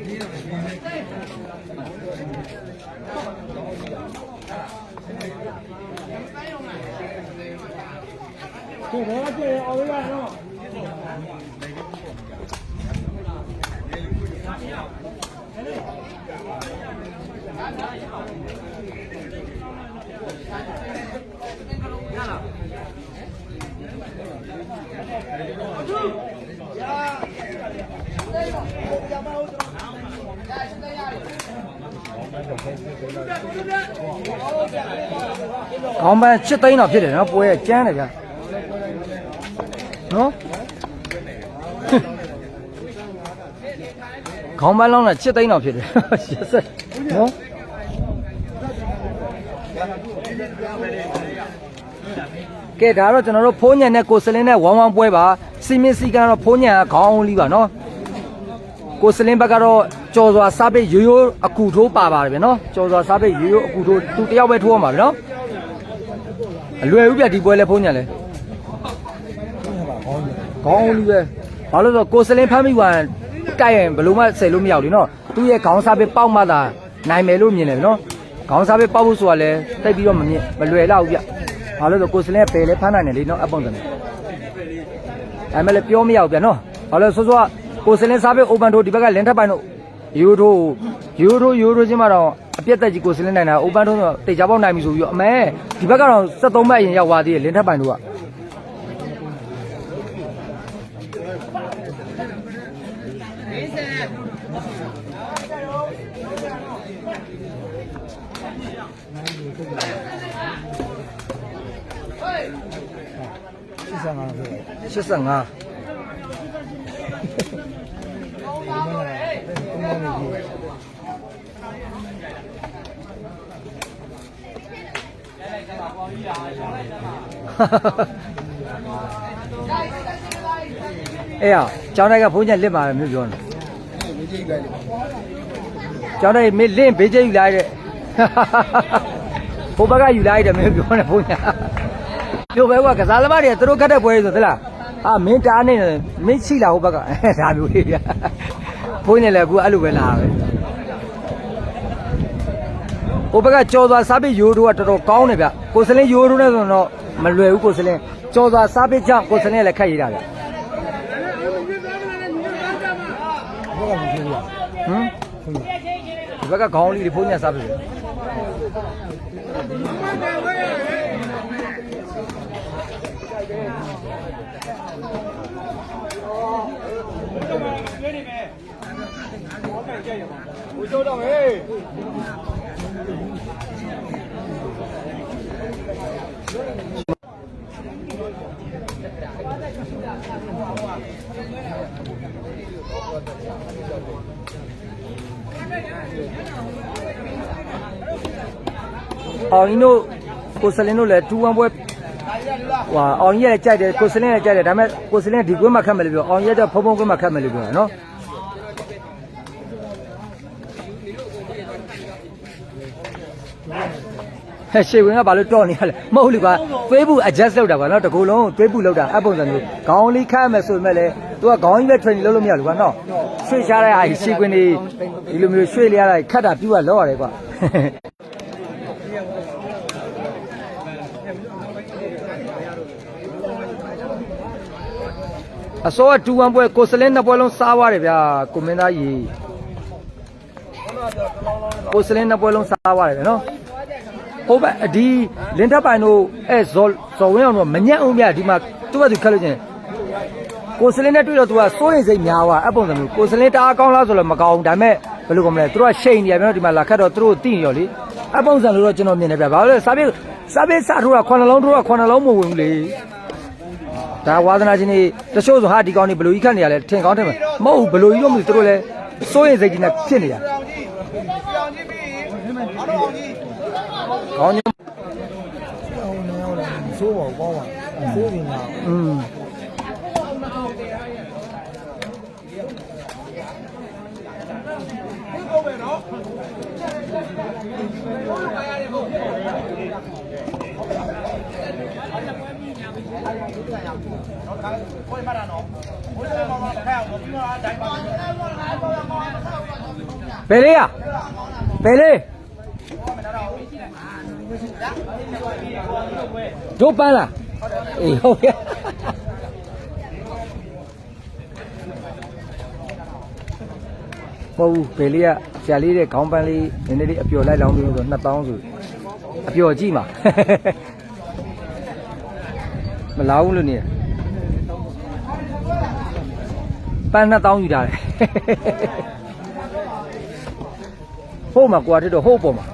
ကိုဘောကျေအောင်ရတော့ ခေါင်းပန်း7သိန်းတော့ဖြစ်တယ်နော်ပွဲကကျန်းတယ်ဗျာနော်ခေါင်းပန်းလောင်းတာ7သိန်းတော့ဖြစ်တယ်80နော်ကဲဒါတော့ကျွန်တော်တို့ဖိုးညံနဲ့ကိုစလင်းနဲ့ဝမ်ဝမ်ပွဲပါစီမင်းစီကန်တော့ဖိုးညံကခေါင်းအောင်လီပါနော် ကိုစလင်းဘက်ကတော့ကြော်စွာစားပိတ်ရိုးရိုးအကူထိုးပါပါတယ်ဗျနော်ကြော်စွာစားပိတ်ရိုးရိုးအကူထိုးသူတယောက်ပဲထိုးရမှာဗျနော်အလွယ်ဦးပြဒီပွဲလဲဖုံးညာလဲခေါင်းဦးလေးပဲဘာလို့လဲဆိုတော့ကိုစလင်းဖမ်းမိသွားရင်တိုက်ရင်ဘယ်လို့မှဆယ်လို့မရဘူးလीနော်သူ့ရဲ့ခေါင်းစားပိတ်ပေါက်မှသာနိုင်မယ်လို့မြင်တယ်ဗျနော်ခေါင်းစားပိတ်ပေါက်ဖို့ဆိုတာလဲတိတ်ပြီးတော့မမြင်မလွယ်တော့ဘူးဗျဘာလို့လဲဆိုတော့ကိုစလင်းကပယ်လဲဖမ်းနိုင်တယ်လीနော်အပုံစံနဲ့အဲ့မဲ့လည်းပြောမရဘူးဗျာနော်ဘာလို့လဲဆိုတော့ ကိုစလင်းစားပဲအိုပန်ထိုးဒီဘက်ကလင်းထပ်ပိုင်းတို့ယူထိုးယူထိုးယူထိုးချင်းမှတော့အပြက်တက်ကြီးကိုစလင်းနိုင်တာအိုပန်ထိုးတော့တေချာပေါက်နိုင်ပြီဆိုပြီးတော့အမဲဒီဘက်ကတော့73ဘက်အရင်ရောက်သွားသေးတယ်လင်းထပ်ပိုင်းတို့က85 အေးอ่ะကျောင်းတိုက်ကဘုန်းကြီးလစ်ပါတယ်မျိုးပြောနေကျောင်းတိုက်မင်းလင့်ဘေးကျယူလိုက်တဲ့ဘိုးဘက်ကယူလိုက်တယ်မျိုးပြောနေဘုန်းကြီးပြောပဲကွာကစားသမားတွေကသူတို့ခတ်တဲ့ပွဲဆိုသလား အာမင်းတားနေတယ်မင်းချိလာဟိုဘက်ကဒါမျိုးလေးဗျဘုန်းကြီးလည်းအခုအဲ့လိုပဲလာပဲဟိုဘက်ကကြော်သွားစားပစ်ရိုးတို့ကတော်တော်ကောင်းတယ်ဗျကိုစလင်းရိုးတို့နဲ့ဆိုတော့မလွယ်ဘူးကိုစလင်းကြော်သွားစားပစ်ကြောင့်ကိုစလင်းလည်းခက်ရတာဗျဘောကမဖြစ်ဘူးဟမ်ဒီဘက်ကခေါင်းလေးတွေဖုံးညက်စားပြီ လေအောင်ကြီးတို့ကိုစလင်းတို့လည်း2-1ပွဲဟွာအောင်ကြီးလည်းကြိုက်တယ်ကိုစလင်းလည်းကြိုက်တယ်ဒါပေမဲ့ကိုစလင်းဒီကွင်းမှာခတ်မယ်လို့ပြောအောင်ကြီးကဖုံဖုံကွင်းမှာခတ်မယ်လို့ပြောတာနော် ဟဲ့ရှေဝင်ကဘာလို့တော့နေရလဲမဟုတ်လေကွာသွေးဘူး adjust လုပ်တာကွာနော်တကူလုံးသွေးဘူးလုပ်တာအပုံစံမျိုးခေါင်းလေးခတ်မယ်ဆိုပေမဲ့လည်း तू ကခေါင်းကြီးပဲ training လုပ်လို့မရဘူးကွာနော်ရွှေ့ချတဲ့ဟာရှေကွင်းလေးဒီလိုမျိုးရွှေ့လိုက်ရတာခတ်တာပြူကလောရတယ်ကွာအစောက2-1ပွဲကိုစလင်းနှစ်ပွဲလုံးစားသွားတယ်ဗျာကိုမင်းသားကြီးကိုစလင်းနှစ်ပွဲလုံးစားသွားတယ်ဗျာနော် ဟုတ်ပါဒီလင်းထပ်ပိုင်တို့အဲဇော်ဇော်ဝင်းအောင်တို့မညက်အောင်ဗျာဒီမှာသူ့ဘက်သူခက်လို့ချင်းကိုစလင်းနဲ့တွေ့တော့သူကစိုးရိမ်စိတ်များသွားအပုံစံမျိုးကိုစလင်းတအားကောင်းလားဆိုတော့မကောင်းဘူးဒါပေမဲ့ဘယ်လိုကောမလဲသူတို့ကရှိန်နေရဗျာနော်ဒီမှာလာခတ်တော့သူတို့သိနေရောလေအပုံစံလို့တော့ကျွန်တော်မြင်နေဗျာဘာလို့လဲစားပြေစားပြေစားထိုးတာခွနလုံးထိုးတာခွနလုံးမဝင်ဘူးလေဒါဝါသနာချင်းတွေတချို့ဆိုဟာဒီကောင်တွေဘလူကြီးခတ်နေရလဲထင်ကောင်းထင်မှာမဟုတ်ဘူးဘလူကြီးတော့မသိသူတို့လဲစိုးရင်စိတ်ကြီးနဲ့ဖြစ်နေတာကောင်းကြီးအောင် နေအောင်လည်းဆိုးပါကောင်းပါဆိုးနေတာ อืม ဘယ်လေးอ่ะဘယ်လေး တို့ပန်းလားအေးဟုတ်ရဲ့မဟုတ်ဘူးဘယ်လေးကဆရာလေးတဲ့ခေါင်းပန်းလေးနည်းနည်းလေးအပျော်လိုက်လောင်းပြီးဆို2000ဆိုအပျော်ကြည့်မှာမလာဘူးလို့နေတယ်ပန်း2000ယူထားတယ်ဟုတ်မှာကွာတက်တော့ဟုတ်ပေါ်မှာ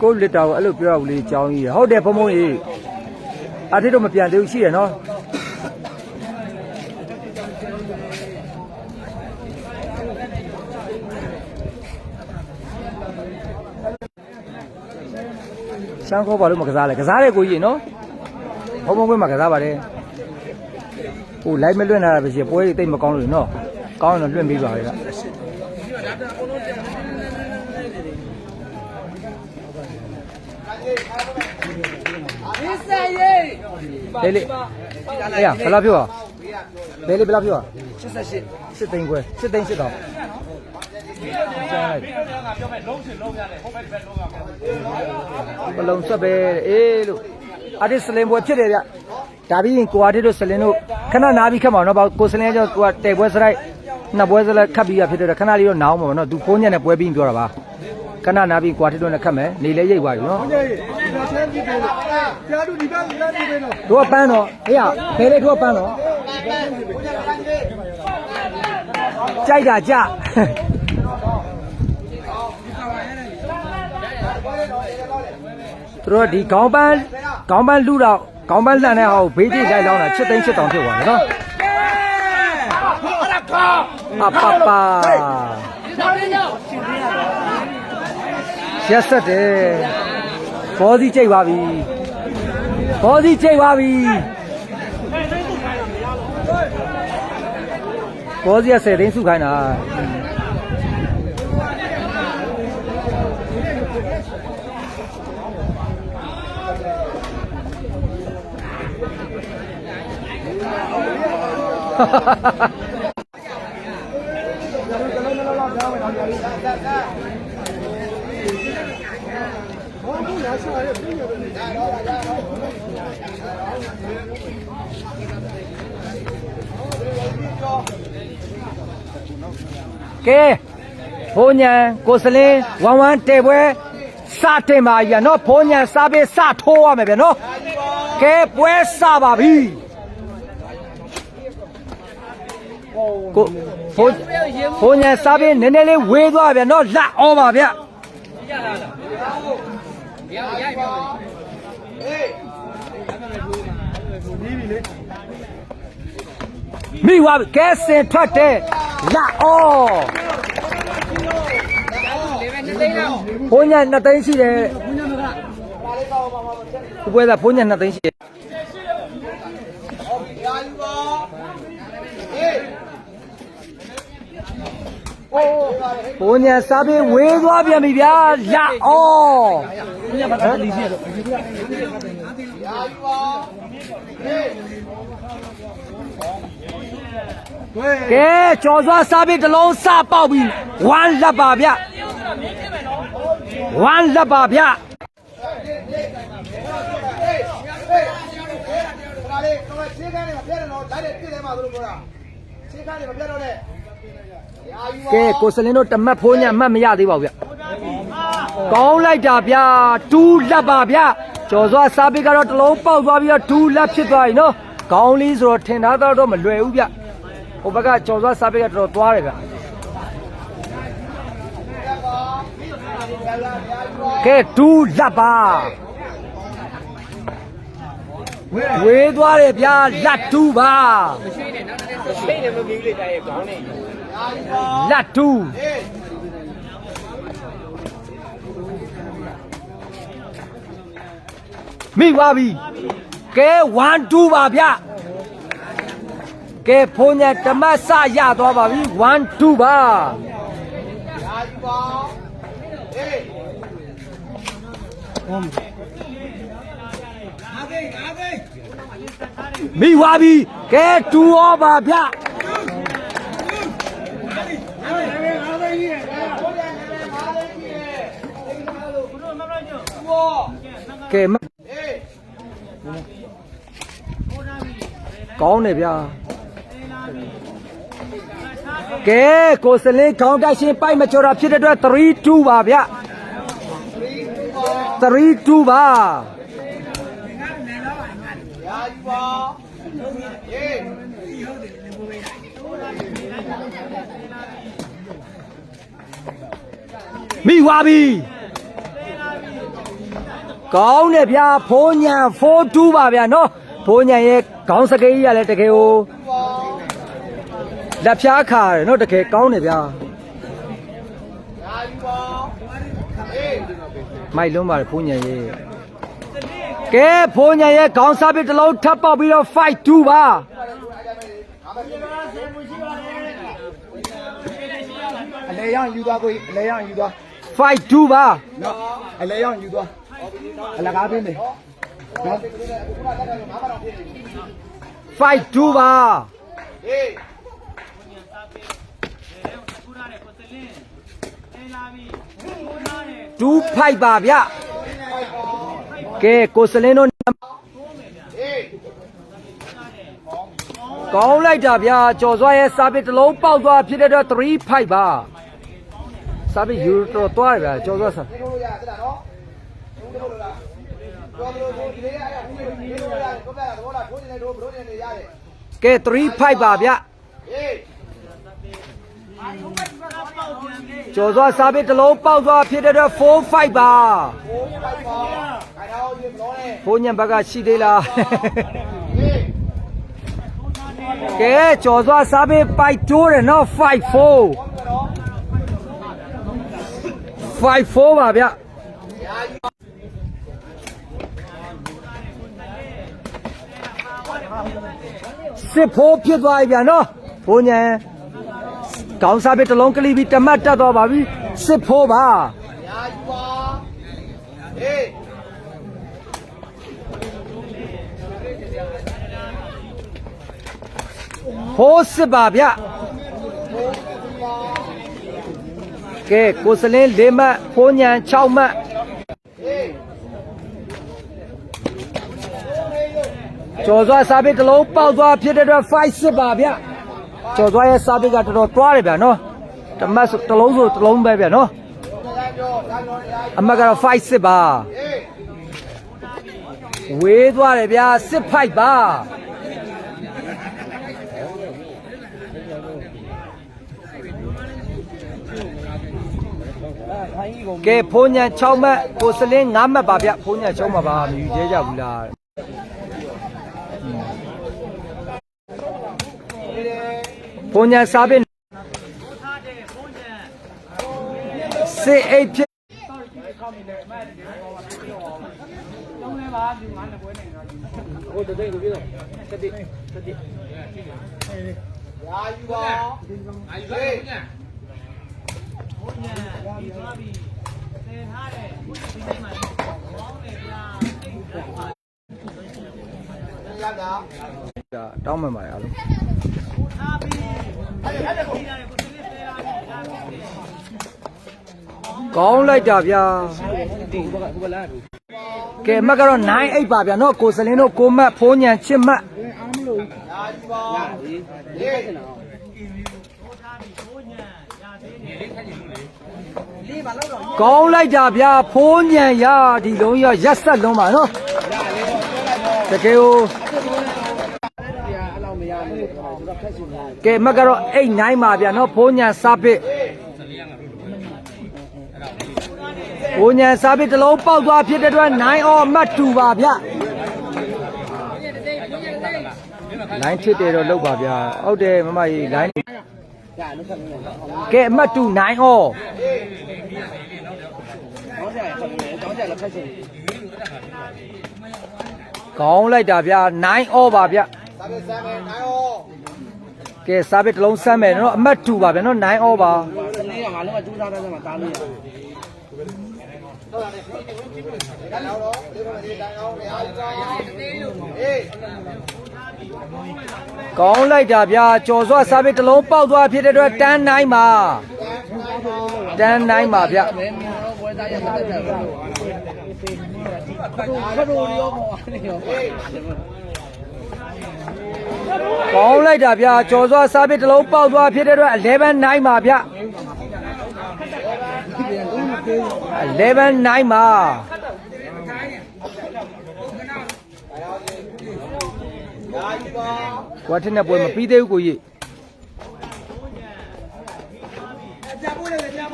ကိုလစ်တာကိုအဲ့လိုပြောရဘူးလေအကြောင်းကြီးရဟုတ်တယ်ဘုံဘုံကြီးအထစ်တော့မပြန်သေးဘူးရှိရနော်ရှမ်းခေါ်ပါလို့မကစားလဲကစားတယ်ကိုကြီးနော်ဘုံဘုံဘွဲမှာကစားပါတယ်ဟိုလိုက်မလွင့်လာတာပဲရှိပွဲတွေတိတ်မကောင်းလို့နော်ကောင်းရင်တော့လွင့်ပေးပါလေ ကလေးလေးအေးရဘယ်လောက်ပြောလေးလေးဘယ်လောက်ပြော88 8သိန်းခွဲ8သိန်း8တောင်ကြားလိုက်ဘလုံးဆက်ပဲအေးလို့အတစ်စလင်ပွဲဖြစ်တယ်ဗျဒါပြီးရင်ကိုအားတစ်တို့စလင်တို့ခဏနားပြီးခက်မှာနော်ဘာကိုစလင်ကျော်ကိုကတဲပွဲစရိုက်နှစ်ပွဲစလိုက်ခတ်ပြီးရဖြစ်တယ်ခဏလေးတော့နားအောင်ပါနော်သူဖုန်းညက်နဲ့ပွဲပြီးပြောတာပါ ခဏနားပြီးကိုအားတစ်တို့နဲ့ခတ်မယ်နေလဲရိတ်သွားပြီနော်ကြားသူဒီဘက်လမ်းနေပဲတော့တို့ကပန်းတော့ဟေးရဘယ်လေတို့ကပန်းတော့ကြိုက်တာကြသူတို့ဒီခေါင်းပန်းခေါင်းပန်းလူတော့ခေါင်းပန်းလှန်တဲ့ဟာကိုဘေးကြည့်လိုက်လောင်းတာ7သိန်း7တောင်ဖြစ်သွားတယ်နော်အပပ ရက်ဆက်တယ်ဘောစီကြိတ်ပါပြီဘောစီချိန်ပါပြီဘောစီက10သိန်းစုခိုင်းတာ ကဲဘုံညာကိုစလင်းဝမ်ဝမ်တဲပွဲစတင်ပါကြီးနော်ဘုံညာစားပေးစထိုးရမယ်ဗျနော်ကဲပွဲစပါပြီကိုဘုံဘုံညာစားပေးနည်းနည်းလေးဝေးသွားဗျနော်လက်အောင်ပါဗျ မိဝါကဲစင်ထွက်တယ်လက်အောင်ဘုံညာနှစ်သိန်းရှိတယ်ဒီပွဲကဘုံညာနှစ်သိန်းရှိတယ် ဘုံညာစားပေးဝေးသွားပြန်ပြီဗျာလက်အောင်ဘုံညာဘာသာလီရှိတော့ကဲကျော်စွာစားပေးတစ်လုံးစပေါက်ပြီဝမ်းလက်ပါဗျဝမ်းလက်ပါဗျခါလေးတော့ခြေကန်းတွေမပြတ်တော့ဓာတ်တွေပြည့်တယ်မှာသူတို့ပြောတာခြေကန်းတွေမပြတ်တော့နဲ့အာယူပါ ကဲကိုစလင်းတို့တမတ်ဖိုးညအမှတ်မရသေးပါဘူးဗျကောင်းလိုက်တာဗျာတူးလက်ပါဗျကျော်စွာစားပေးကတော့တစ်လုံးပေါက်သွားပြီးတော့တူးလက်ဖြစ်သွားပြီနော်ကောင်းလေးဆိုတော့ထင်သားတော့မလွယ်ဘူးဗျဟိုဘက်ကကျော်စွာစားပေးကတော်တော်သွားတယ်ဗျကဲတူးလက်ပါ ဝေးသွားတယ်ဗျာလက်တူးပါလက်တူးမိသွားပြီကဲ1 2ပါဗျကဲဖုန်းညဓမ္မစရသွားပါပြီ1 2ပါအာယူပါဟေး မိဝါပြီကဲတူရောပါဗျဘောကဲမဟေးကောင်းတယ်ဗျာကဲကိုစလင်းခေါင်းတက်ရှင်ပိုက်မကျော်တာဖြစ်တဲ့အတွက်3 2ပါဗျ3 2ပါရာ ယူပါဟေးမိဝါပြီကောင်းတယ်ဗျာဖိုးညာ4 2ပါဗျာနော်ဖိုးညာရဲ့ခေါင်းစကိကြီးရလဲတကယ်ကိုလက်ဖြားခါတယ်နော်တကယ်ကောင်းတယ်ဗျာရာယူပါဟေးမိုက်လုံးပါတယ်ဖိုးညာရဲ့ ကဲဖိုးညာရဲ့ခေါင်းစားပြီးတစ်လုံးထပ်ပေါက်ပြီးတော့5 2ပါအလဲရအောင်ယူသွားကိုအလဲရအောင်ယူသွား5 2ပါနော်အလဲရအောင်ယူသွားအလကားပေးမယ်နော်5 2ပါဟေး2 5ပါဗျ ကဲကိုစလင်းတို့ဟေးကောင်းလိုက်တာဗျာကြော်စွာရဲ့စာပစ်တစ်လုံးပေါက်သွားဖြစ်တဲ့အတွက်3 5ပါစာပစ်ယူတော့သွားတယ်ဗျာကြော်စွာစာဒီလိုရစတာနော်ဒီလိုလားပြောလို့ကိုဒီလေးရအဲ့ဒါဒီလိုရတယ်ကိုပြတာတော့လားထိုးနေတယ်တို့ဘရိုးနေနေရတယ်ကဲ3 5ပါဗျ ကျော်စွာစာပစ်တစ်လုံးပေါက်သွားဖြစ်တဲ့အတွက်4 5ပါဟိုးပိုက်ပါခိုင်တော်ရေမလို့နဲ့ဘိုးညံဘက်ကရှိသေးလားဟေးကဲကျော်စွာစာပစ်ပိုက်တိုးတယ်နော်5 4ဘောကတော့5 4ပါဗျရာယူစစ်ဖိုးဖြစ်သွားပြီဗျာနော်ဘိုးညံ ကောင်းစာပစ်တစ်လုံးကလေးပြီးတမတ်တက်သွားပါပြီစစ်ဖိုးပါရာယူပါဟေးဖိုးစစ်ပါဗျကဲကိုစလင်း၄မှတ်ဖိုးညံ6မှတ်ဟေးကျော်စွာစာပစ်တစ်လုံးပေါက်သွားဖြစ်တဲ့အတွက်5စစ်ပါဗျ ကျော်စွာရဲ့စာပစ်ကတော်တော်သွားတယ်ဗျာနော်တမတ်ဆိုတစ်လုံးဆိုတစ်လုံးပဲဗျာနော်တရားပြောတရားပြောရာယူအမတ်ကတော့5စစ်ပါဟေးဝေးသွားတယ်ဗျာစစ်ဖိုက်ပါကဲဖိုးညံ6မှတ်ကိုစလင်း9မှတ်ပါဗျဖိုးညံ6မှတ်ပါမယူသေးကြဘူးလား ဘုံညာစားပင်စေအိတ်ဖြစ်ရာယူပါဟေးရတာဒါတောင်းမှန်ပါရအောင် ကောင်းလိုက်တာဗျာကဲအမတ်ကတော့9အိတ်ပါဗျာနော်ကိုစလင်းတို့ကိုမတ်ဖိုးညံချစ်မတ်ရာယူပါဟေးကောင်းလိုက်တာဗျာဖိုးညံရဒီလုံးရရက်ဆက်လုံးပါနော်တကယ်ကို ကဲအမတ်ကတော့အိတ်9ပါဗျာနော်ဖိုးညံစားပစ်ဖိုးညံစားပစ်တစ်လုံးပေါက်သွားဖြစ်တဲ့အတွက်9အော်အမတ်2ပါဗျာလိုင်းထစ်တယ်တော့လောက်ပါဗျာဟုတ်တယ်မမကြီးလိုင်းကဲအမှတ်2 9အောကောင်းလိုက်တာဗျာ9အောပါဗျာစာပေစမ်းမယ်နိုင်ရော ကဲစားပစ်တစ်လုံးစမ်းမယ်နော်အမှတ်2ပါဗျာနော်9အောပါစနေကငါလုံးကကြိုးစားတဲ့မှာတားလို့ရတော့တော့ဒီမှာဒီတိုင်းအောင်ရာကြီးကောအေးကောင်းလိုက်တာဗျာကြော်စွာစားပြီးတစ်လုံးပေါက်သွားဖြစ်တဲ့အတွက်တန်းနိုင်ပါတန်းနိုင်ပါဗျာဘယ်မှာတော့ဘွယ်သားရတဲ့တဲ့ဘယ်လိုဘယ်လိုရောပေါ်နေရော ကောင်းလိုက်တာဗျာကြော်စွာစားပြီးတစ်လုံးပေါက်သွားဖြစ်တဲ့အတွက်11နိုင်ပါဗျာ11နိုင်ပါရာကြီးကောကွာထက်နဲ့ပွဲမပြီးသေးဘူးကိုကြီး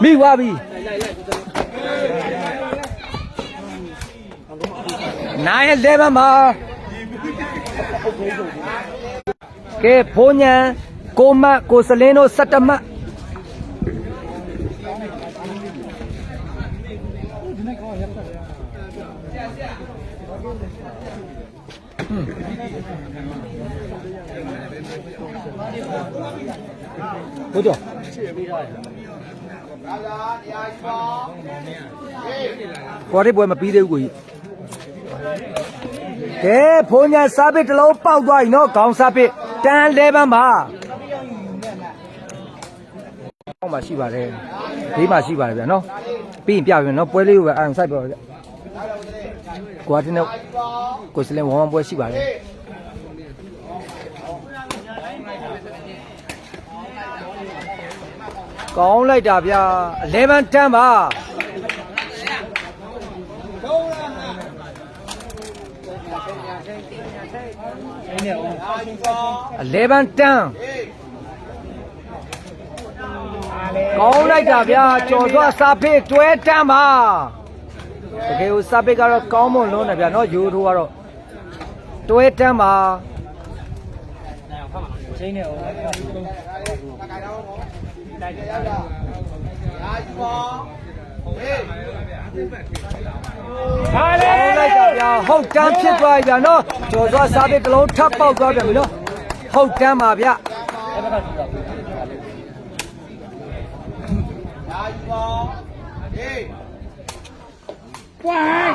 မိသွားပြီနိုင်11ပါ ကဲဘိုးညံကိုမတ်ကိုစလင်းတို့17မှတ်ဟုတ်တော့ရာရာရာကြီးကောအေးကွာတဲ့ပွဲမပြီးသေးဘူးကိုကြီးကဲဖုန်းညာစားပစ်တစ်လုံးပေါက်သွားပြီနော်ခေါင်းစားပစ် တန်11ပါအောက်မှာရှိပါတယ်ဘေးမှာရှိပါတယ်ဗျာနော်ပြီးရင်ပြပြန်နော်ပွဲလေးကိုပဲအာရုံစိုက်ပါဗျာကွာတဲ့နဲ့ကိုစလင်ဝမ်ဝမ်ပွဲရှိပါတယ်ကောင်းလိုက်တာဗျာ11တန်းပါ ရာကြီးကော 11တန်းအေးကောင်းလိုက်တာဗျာကြော်သွားစာဖေးတွဲတန်းပါတကယ်ကိုစာဖေးကတော့ကောင်းမွန်လုံးတယ်ဗျာနော်ယူထိုးကတော့တွဲတန်းပါချင်းနေအောင်ခိုင်တော့နော်တိုက်ရရရာကြီးကော အေးကောင်းလိုက်တာဗျာဟုတ်တန်းဖြစ်သွားပြီဗျာနော်ကြော်သွားစာဖေးတစ်လုံးထပ်ပေါက်သွားပြန်ပြီနော်ဟုတ်တန်းပါဗျာရာကြီးကောအေး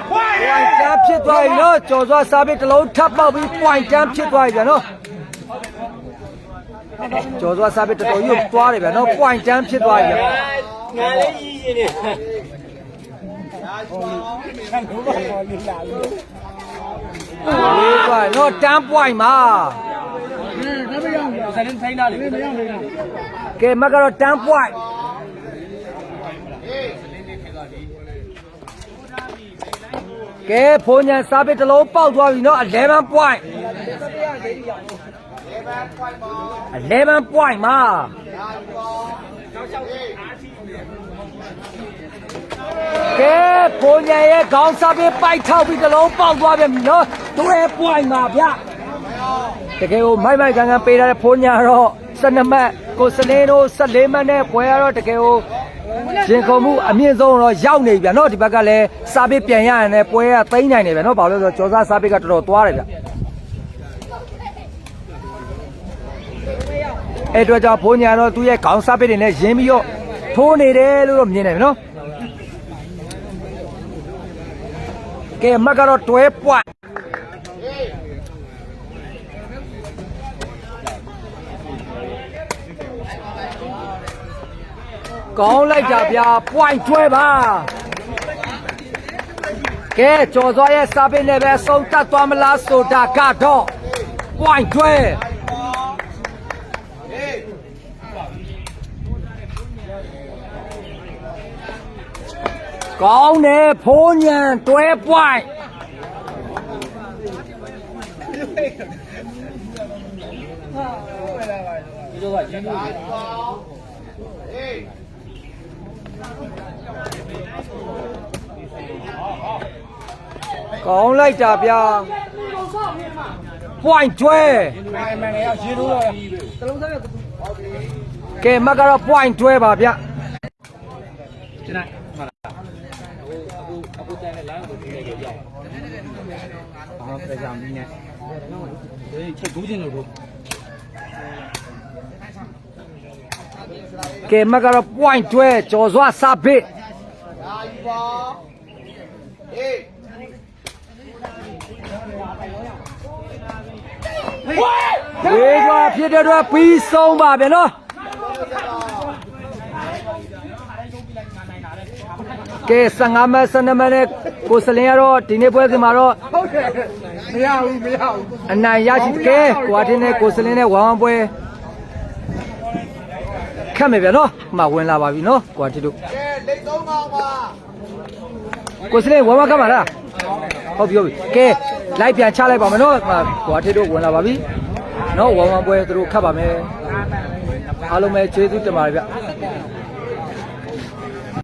point တန်းဖြစ်သွားပြီနော်ကြော်သွားစာဖေးတစ်လုံးထပ်ပေါက်ပြီး point တန်းဖြစ်သွားပြီဗျာနော်ကြော်သွားစာဖေးတော်တော်ကြီးကိုသွားတယ်ဗျာနော် point တန်းဖြစ်သွားပြီဗျာငါလေးကြီးရင်နေရာကြီးကောခံ လို့ပါပေါ်လိလာလို့လေးသွားနော်တန်း point မှာဒါမရောစရင်ထိုင်းတာလေမရောလေကဲမကတော့တန်း point ကဲဖုန်ညာစားပစ်တစ်လုံးပေါက်သွားပြီနော်11 point 11 point မှာ ကဲဖုန်ညာရဲ့ခေါင်းစားပစ်ပိုက်ထောက်ပြီးတစ်လုံးပေါက်သွားပြန်ပြီနော်12 point မှာဗျတကယ်ကိုမိုက်မိုက်ကန်ကန်ပေးထားတဲ့ဖုန်ညာတော့12မှတ်ကိုစလင်းတို့14မှတ်နဲ့ပွဲရတော့တကယ်ကိုရင်ခုန်မှုအမြင့်ဆုံးတော့ရောက်နေပြီဗျာနော်ဒီဘက်ကလည်းစာပစ်ပြန်ရရင်လည်းပွဲကသိမ်းနိုင်တယ်ဗျာနော်ဘာလို့လဲဆိုတော့ကျော်စားစာပစ်ကတော်တော်သွားတယ်ဗျအဲ့အတွက်ကြောင့်ဘိုးညာတော့သူ့ရဲ့ခေါင်းစာပစ်တွေနဲ့ရင်းပြီးတော့ထိုးနေတယ်လို့တော့မြင်တယ်ဗျာနော် ကဲမက်ကတော့တွဲပွိုင်ကောင်းလိုက်တာဗျာပွိုင်တွဲပါကဲကျော်စောရဲ့စာပစ်နဲ့ပဲဆုံးတတ်သွားမလားဆိုတာကတော့ပွိုင်တွဲ ကောင်းတယ်ဖိုးညံတွဲပွိုင်ဒီတော့ကရင်းလို့အေးကောင်းလိုက်တာဗျာပွိုင်တွဲမိုင်မိုင်ရောက်ရင်းလို့တော့တလုံးစားရကဲမက်ကတော့ပွိုင်တွဲပါဗျာ ကြောင်ပြီးနဲ့ဒီချက်ဘူးကျင်လို့တို့ကဲမကတော့ point တွဲကြော်စွာစပစ်ဒါယူပါအေးဝေးကွာဖြစ်တဲ့အတွက်ပြီးဆုံးပါဗျနော်ကဲ15မိနစ်12မိနစ်ကိုစလင်ကတော့ဒီနေ့ပွဲစဉ်မှာတော့ဟုတ်တယ် မရဘူးမရဘူးအနိုင်ရရှိကဲကိုအထင်းနဲ့ကိုစလင်းနဲ့ဝမ်ဝမ်ပွဲခက်မယ်ဗျာနော်အမှဝင်လာပါပြီနော်ကိုအထင်းတို့ကဲလက်သုံးကောင်ပါကိုစလင်းဝမ်ဝမ်ခက်ပါလားဟုတ်ပြီဟုတ်ပြီကဲလိုက်ပြန်ချလိုက်ပါမယ်နော်အမှကိုအထင်းတို့ဝင်လာပါပြီနော်ဝမ်ဝမ်ပွဲသူတို့ခတ်ပါမယ်အားလုံးပဲကျေးဇူးတင်ပါတယ်ဗျ